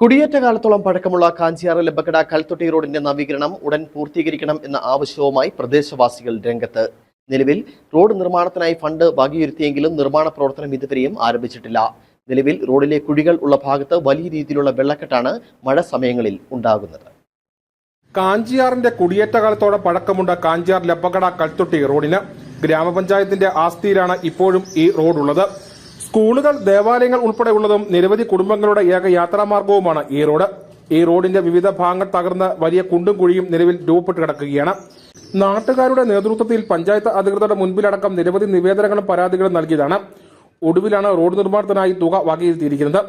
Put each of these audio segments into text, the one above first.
കുടിയേറ്റ കാലത്തോളം പഴക്കമുള്ള കാഞ്ചിയാറ് ലബക്കട കൽത്തൊട്ടി റോഡിന്റെ നവീകരണം ഉടൻ പൂർത്തീകരിക്കണം എന്ന ആവശ്യവുമായി പ്രദേശവാസികൾ രംഗത്ത്. നിലവിൽ റോഡ് നിർമ്മാണത്തിനായി ഫണ്ട് വകയിരുത്തിയെങ്കിലും നിർമ്മാണ പ്രവർത്തനം ഇതുവരെയും ആരംഭിച്ചിട്ടില്ല. നിലവിൽ റോഡിലെ കുഴികൾ ഉള്ള ഭാഗത്ത് വലിയ രീതിയിലുള്ള വെള്ളക്കെട്ടാണ് മഴ സമയങ്ങളിൽ ഉണ്ടാകുന്നത്. കാഞ്ചിയാറിന്റെ കുടിയേറ്റ കാലത്തോടെ പഴക്കമുണ്ട് കാഞ്ചിയാർ ലബ്ബകട കൽത്തൊട്ടി റോഡിന്. ഗ്രാമപഞ്ചായത്തിന്റെ ആസ്തിയിലാണ് ഇപ്പോഴും ഈ റോഡുള്ളത്. സ്കൂളുകൾ ദേവാലയങ്ങൾ ഉൾപ്പെടെയുള്ളതും നിരവധി കുടുംബങ്ങളുടെ ഏക യാത്രാമാർഗവുമാണ് ഈ റോഡ്. ഈ റോഡിന്റെ വിവിധ ഭാഗങ്ങൾ തകർന്ന് വലിയ കുണ്ടും കുഴിയും നിലവിൽ രൂപപ്പെട്ട് കിടക്കുകയാണ്. നാട്ടുകാരുടെ നേതൃത്വത്തിൽ പഞ്ചായത്ത് അധികൃതരുടെ മുൻപിലടക്കം നിരവധി നിവേദനങ്ങളും പരാതികളും നൽകിയതാണ്. ഒടുവിലാണ് റോഡ് നിർമ്മാണത്തിനായി തുക വകയിരുത്തിയിരിക്കുന്നത്.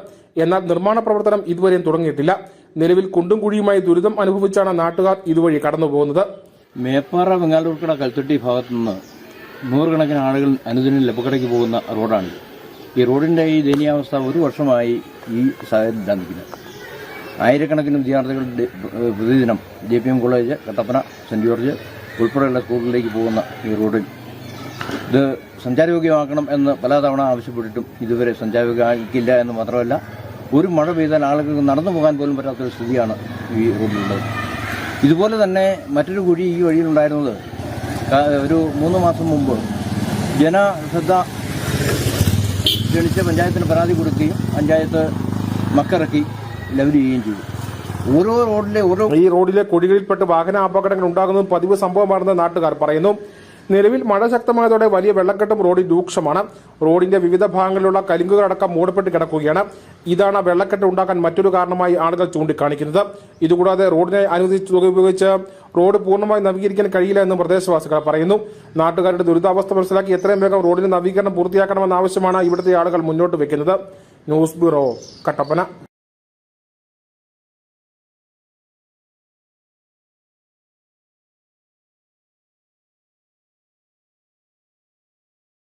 എന്നാൽ നിർമ്മാണ പ്രവർത്തനം ഇതുവരെയും തുടങ്ങിയിട്ടില്ല. നിലവിൽ കുണ്ടും കുഴിയുമായി ദുരിതം അനുഭവിച്ചാണ് നാട്ടുകാർ ഇതുവഴി കടന്നുപോകുന്നത്. മേപ്പാറ വെങ്ങാലൂർക്കട കൽത്തൊട്ടി ഭാഗത്തുനിന്ന് നൂറുകണക്കിന് ആളുകൾ അനുദിനം ലബക്കടയ്ക്ക് പോകുന്ന റോഡാണ് ഈ റോഡിന്റെ ഈ ദയനീയാവസ്ഥ ഒരു വർഷമായി ഈ സാഹചര്യത്തിലാണ് നിൽക്കുന്നത് ആയിരക്കണക്കിന് വിദ്യാർത്ഥികൾ പ്രതിദിനം J P M college Kattappana saint George ഉൾപ്പെടെയുള്ള സ്കൂളിലേക്ക് പോകുന്ന ഈ റോഡിൽ. ഇത് സഞ്ചാരയോഗ്യമാക്കണം എന്ന് പലതവണ ആവശ്യപ്പെട്ടിട്ടും ഇതുവരെ സഞ്ചാരയോഗ്യമാക്കില്ല എന്ന് മാത്രമല്ല ഒരു മഴ പെയ്താൽ ആളുകൾക്ക് നടന്നു പോകാൻ പോലും പറ്റാത്തൊരു സ്ഥിതിയാണ് ഈ റോഡിലുള്ളത്. ഇതുപോലെ തന്നെ മറ്റൊരു കുഴി ഈ വഴിയിലുണ്ടായിരുന്നത് ഒരു മൂന്ന് മാസം മുമ്പ്. ജനശ്രദ്ധ ക്ഷണിച്ച് പഞ്ചായത്തിന് പരാതി കൊടുക്കുകയും പഞ്ചായത്ത് മക്കിറക്കി ലെവൽ ചെയ്യുകയും ചെയ്തു. ഓരോ റോഡിലെ ഓരോ ഈ റോഡിലെ കുഴികളിൽപ്പെട്ട് വാഹന അപകടങ്ങൾ ഉണ്ടാകുന്നതും പതിവ് സംഭവമാണെന്ന് നാട്ടുകാർ പറയുന്നു. നിലവിൽ മഴ ശക്തമായതോടെ വലിയ വെള്ളക്കെട്ടും റോഡിൽ രൂക്ഷമാണ്. റോഡിന്റെ വിവിധ ഭാഗങ്ങളിലുള്ള കലിങ്കുകളടക്കം മൂടപ്പെട്ട് കിടക്കുകയാണ്. ഇതാണ് വെള്ളക്കെട്ട് ഉണ്ടാക്കാൻ മറ്റൊരു കാരണമായി ആളുകൾ ചൂണ്ടിക്കാണിക്കുന്നത്. ഇതുകൂടാതെ റോഡിനെ അനുവദിച്ച് ഉപയോഗിച്ച് റോഡ് പൂർണമായി നവീകരിക്കാൻ കഴിയില്ല എന്ന് പ്രദേശവാസികൾ പറയുന്നു. നാട്ടുകാരുടെ ദുരിതാവസ്ഥ മനസ്സിലാക്കി എത്രയും വേഗം റോഡിന്റെ നവീകരണം പൂർത്തിയാക്കണമെന്ന ആവശ്യമാണ് ഇവിടുത്തെ ആളുകൾ മുന്നോട്ട് വെക്കുന്നത്. News bureau Kattappana.